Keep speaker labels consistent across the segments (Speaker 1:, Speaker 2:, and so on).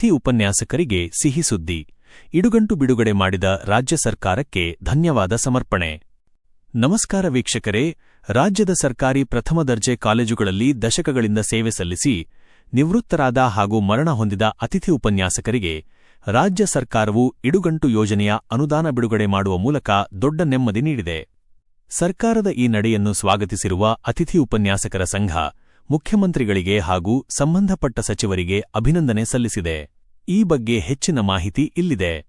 Speaker 1: ತಿ ಉಪನ್ಯಾಸಕರಿಗೆ ಸಿಹಿ ಸುದ್ದಿ. ಇಡುಗಂಟು ಬಿಡುಗಡೆ ಮಾಡಿದ ರಾಜ್ಯ ಸರ್ಕಾರಕ್ಕೆ ಧನ್ಯವಾದ ಸಮರ್ಪಣೆ. ನಮಸ್ಕಾರ ವೀಕ್ಷಕರೇ, ರಾಜ್ಯದ ಸರ್ಕಾರಿ ಪ್ರಥಮ ದರ್ಜೆ ಕಾಲೇಜುಗಳಲ್ಲಿ ದಶಕಗಳಿಂದ ಸೇವೆ ಸಲ್ಲಿಸಿ, ನಿವೃತ್ತರಾದ ಹಾಗೂ ಮರಣ ಹೊಂದಿದ ಅತಿಥಿ ಉಪನ್ಯಾಸಕರಿಗೆ ರಾಜ್ಯ ಸರ್ಕಾರವು ಇಡುಗಂಟು ಯೋಜನೆಯ ಅನುದಾನ ಬಿಡುಗಡೆ ಮಾಡುವ ಮೂಲಕ ದೊಡ್ಡ ನೆಮ್ಮದಿ ನೀಡಿದೆ. ಸರ್ಕಾರದ ಈ ನಡೆಯನ್ನು ಸ್ವಾಗತಿಸಿರುವ ಅತಿಥಿ ಉಪನ್ಯಾಸಕರ ಸಂಘ ಮುಖ್ಯಮಂತ್ರಿಗಳಿಗೆ ಹಾಗೂ ಸಂಬಂಧಪಟ್ಟ ಸಚಿವರಿಗೆ ಅಭಿನಂದನೆ ಸಲ್ಲಿಸಿದೆ. ಈ ಬಗ್ಗೆ ಹೆಚ್ಚಿನ ಮಾಹಿತಿ ಇಲ್ಲಿದೆ.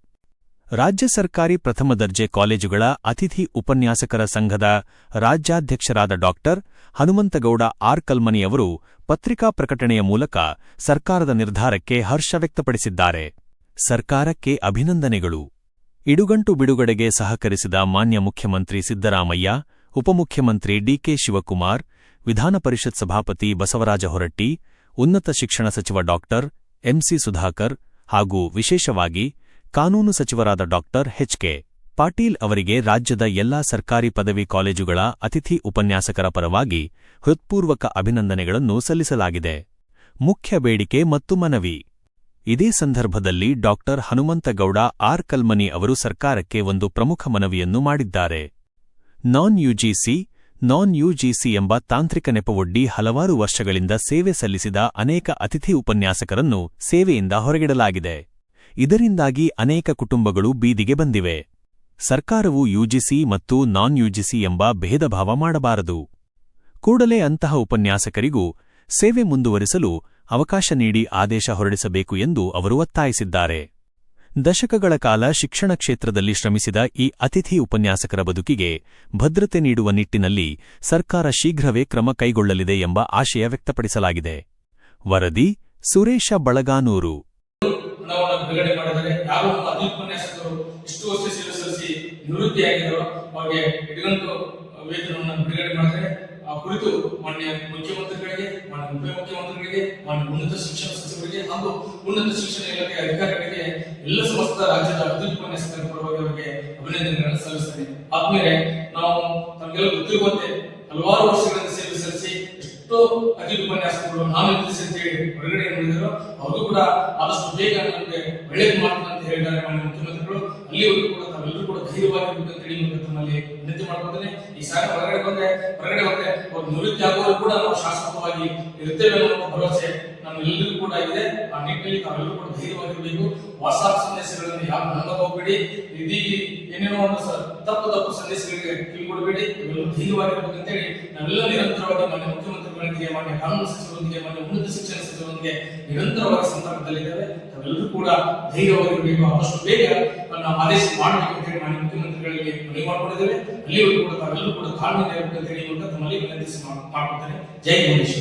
Speaker 1: ರಾಜ್ಯ ಸರ್ಕಾರಿ ಪ್ರಥಮ ದರ್ಜೆ ಕಾಲೇಜುಗಳ ಅತಿಥಿ ಉಪನ್ಯಾಸಕರ ಸಂಘದ ರಾಜ್ಯಾಧ್ಯಕ್ಷರಾದ ಡಾಕ್ಟರ್ ಹನುಮಂತಗೌಡ ಆರ್. ಕಲ್ಮನಿಯವರು ಪತ್ರಿಕಾ ಪ್ರಕಟಣೆಯ ಮೂಲಕ ಸರ್ಕಾರದ ನಿರ್ಧಾರಕ್ಕೆ ಹರ್ಷ ವ್ಯಕ್ತಪಡಿಸಿದ್ದಾರೆ. ಸರ್ಕಾರಕ್ಕೆ ಅಭಿನಂದನೆಗಳು. ಇಡುಗಂಟು ಬಿಡುಗಡೆಗೆ ಸಹಕರಿಸಿದ ಮಾನ್ಯ ಮುಖ್ಯಮಂತ್ರಿ ಸಿದ್ದರಾಮಯ್ಯ, ಉಪಮುಖ್ಯಮಂತ್ರಿ ಡಿಕೆ ಶಿವಕುಮಾರ್ ವಿಧಾನಪರಿಷತ್ ಸಭಾಪತಿ ಬಸವರಾಜ ಹೊರಟ್ಟಿ, ಉನ್ನತ ಶಿಕ್ಷಣ ಸಚಿವ ಡಾಕ್ಟರ್ ಎಂಸಿ ಸುಧಾಕರ್ ಹಾಗೂ ವಿಶೇಷವಾಗಿ ಕಾನೂನು ಸಚಿವರಾದ ಡಾಕ್ಟರ್ ಎಚ್ಕೆ ಪಾಟೀಲ್ ಅವರಿಗೆ ರಾಜ್ಯದ ಎಲ್ಲಾ ಸರ್ಕಾರಿ ಪದವಿ ಕಾಲೇಜುಗಳ ಅತಿಥಿ ಉಪನ್ಯಾಸಕರ ಪರವಾಗಿ ಹೃತ್ಪೂರ್ವಕ ಅಭಿನಂದನೆಗಳನ್ನು ಸಲ್ಲಿಸಲಾಗಿದೆ. ಮುಖ್ಯ ಬೇಡಿಕೆ ಮತ್ತು ಮನವಿ. ಇದೇ ಸಂದರ್ಭದಲ್ಲಿ ಡಾಕ್ಟರ್ ಹನುಮಂತಗೌಡ ಆರ್ ಕಲ್ಮನಿ ಅವರು ಸರ್ಕಾರಕ್ಕೆ ಒಂದು ಪ್ರಮುಖ ಮನವಿಯನ್ನು ಮಾಡಿದ್ದಾರೆ. ನಾನ್ ಯುಜಿಸಿ ನಾನ್ ಯುಜಿಸಿ ಎಂಬ ತಾಂತ್ರಿಕ ನೆಪವೊಡ್ಡಿ ಹಲವಾರು ವರ್ಷಗಳಿಂದ ಸೇವೆ ಸಲ್ಲಿಸಿದ ಅನೇಕ ಅತಿಥಿ ಉಪನ್ಯಾಸಕರನ್ನು ಸೇವೆಯಿಂದ ಹೊರಗಿಡಲಾಗಿದೆ. ಇದರಿಂದಾಗಿ ಅನೇಕ ಕುಟುಂಬಗಳು ಬೀದಿಗೆ ಬಂದಿವೆ. ಸರ್ಕಾರವು ಯುಜಿಸಿ ಮತ್ತು ನಾನ್ ಯುಜಿಸಿ ಎಂಬ ಭೇದಭಾವ ಮಾಡಬಾರದು. ಕೂಡಲೇ ಅಂತಹ ಉಪನ್ಯಾಸಕರಿಗೂ ಸೇವೆ ಮುಂದುವರಿಸಲು ಅವಕಾಶ ನೀಡಿ ಆದೇಶ ಹೊರಡಿಸಬೇಕು ಎಂದು ಅವರು ಒತ್ತಾಯಿಸಿದ್ದಾರೆ. ದಶಕಗಳ ಕಾಲ ಶಿಕ್ಷಣ ಕ್ಷೇತ್ರದಲ್ಲಿ ಶ್ರಮಿಸಿದ ಈ ಅತಿಥಿ ಉಪನ್ಯಾಸಕರ ಬದುಕಿಗೆ ಭದ್ರತೆ ನೀಡುವ ನಿಟ್ಟಿನಲ್ಲಿ ಸರ್ಕಾರ ಶೀಘ್ರವೇ ಕ್ರಮ ಕೈಗೊಳ್ಳಲಿದೆ ಎಂಬ ಆಶಯ ವ್ಯಕ್ತಪಡಿಸಲಾಗಿದೆ. ವರದಿ ಸುರೇಶ ಬಳಗಾನೂರು.
Speaker 2: ನಿವೃತ್ತಿಯಾಗಿದ್ದರು ಅವರಿಗೆ ಕುರಿತು ಮಾನ್ಯ ಮುಖ್ಯಮಂತ್ರಿಗಳಿಗೆ, ಮಾನ್ಯ ಉಪಮುಖ್ಯಮಂತ್ರಿಗಳಿಗೆ, ಮಾನ್ಯ ಉನ್ನತ ಶಿಕ್ಷಣ ಸಚಿವರಿಗೆ ಹಾಗೂ ಉನ್ನತ ಶಿಕ್ಷಣ ಇಲಾಖೆ ಅಧಿಕಾರಿಗಳಿಗೆ ಎಲ್ಲ ಸಮಸ್ತ ರಾಜ್ಯದ ಅತಿ ಉಪನ್ಯಾಸಕರ ಪರವಾಗಿ ಅವರಿಗೆ ಅಭಿನಂದನೆಗಳನ್ನು ಸಲ್ಲಿಸ್ತೇನೆ. ಆದ್ಮೇಲೆ ನಾವು ತಮಗೆಲ್ಲ ಗೊತ್ತಿರುವಂತೆ ಹಲವಾರು ವರ್ಷಗಳಿಂದ ಸೇವೆ ಸಲ್ಲಿಸಿ ಎಷ್ಟೋ ಅತಿ ಉಪನ್ಯಾಸಕರು ನಾನು ಹೊರಗಡೆ ನೋಡಿದ್ರು ಅವರು ಕೂಡ ಆದಷ್ಟು ಬೇಗ ನಮಗೆ ಒಳ್ಳೇದು ಮಾಡ್ತೀನಿ ಅಂತ ಹೇಳಿದ್ದಾರೆ ಮಾನ್ಯ ಮುಖ್ಯಮಂತ್ರಿಗಳು ಅಲ್ಲಿವರೆಗೂ ಕೂಡ ತಾವೆಲ್ಲರೂ ಕೂಡ ಧೈರ್ಯವಾಗಿರ್ಬೇಕು ಅಂತ ಹೇಳಿ ಮೂಲಕ ವಿನಂತಿ ಮಾಡ್ಕೊತೇನೆ ಈ ಸಾರಿ ಹೊರಗಡೆ ಬಂದ್ರೆ ಹೊರಗಡೆ ಬಂದ್ರೆ ಅವ್ರು ನಿವೃತ್ತಿ ಆಗುವಾಗ ಕೂಡ ನಾವು ಶಾಶ್ವತವಾಗಿ ಇರುತ್ತೇವೆ ಅನ್ನೋ ಭರವಸೆ ನಮ್ಮೆಲ್ಲರಿಗೂ ಕೂಡ ಇದೆ. ಆ ನಿಟ್ಟಿನಲ್ಲಿ ನಾವೆಲ್ಲರೂ ಕೂಡ ಧೈರ್ಯವಾಗಿರಬೇಕು. ವಾಟ್ಸ್ಆಪ್ ಸಂದೇಶಗಳನ್ನು ಯಾರು ನಂಬ ಹೋಗ್ಬೇಡಿ. ನಿಧಿ ಏನೇನೋ ಒಂದು ತಪ್ಪು ತಪ್ಪು ಸಂದೇಶಗಳಿಗೆ ಇವೆಲ್ಲರೂ ಧೈರ್ಯವಾಗಿರ್ಬೇಕು ಅಂತೇಳಿ ನಾವೆಲ್ಲ ನಿರಂತರವಾಗಿ ಮಾನ್ಯ ಮುಖ್ಯಮಂತ್ರಿಗಳೊಂದಿಗೆ ಮಾನ್ಯ ಕಾನೂನು ಸಚಿವರೊಂದಿಗೆ ಮಾನ್ಯ ಉನ್ನತ ಶಿಕ್ಷಣ ಸಚಿವರೊಂದಿಗೆ ನಿರಂತರವಾಗಿ ಸಂಪರ್ಕದಲ್ಲಿದ್ದಾರೆ ತಾವೆಲ್ಲರೂ ಕೂಡ ಧೈರ್ಯವಾಗಿರಬೇಕು ಆದಷ್ಟು ಬೇಗ ನಾವು ಆದೇಶ ಮಾಡಬೇಕು ಅಂತ ಹೇಳಿ ಮಾನ್ಯ ಮುಖ್ಯಮಂತ್ರಿಗಳಿಗೆ ಮನವಿ ಮಾಡಿಕೊಂಡಿದ್ದೇವೆ. ಅಲ್ಲಿಯವರೆಗೂ ಕೂಡ ತಾವೆಲ್ಲರೂ ಕೂಡ ತಾಳ್ಮೆಯಿಂದ ಅಂತ ಹೇಳಿ ಮೂಲಕ ತಮ್ಮಲ್ಲಿ ವಿನಂತಿಸಿ ಮಾಡ್- ಮಾಡ್ಕೊಳ್ತೇನೆ. ಜೈ ಗಣೇಶ್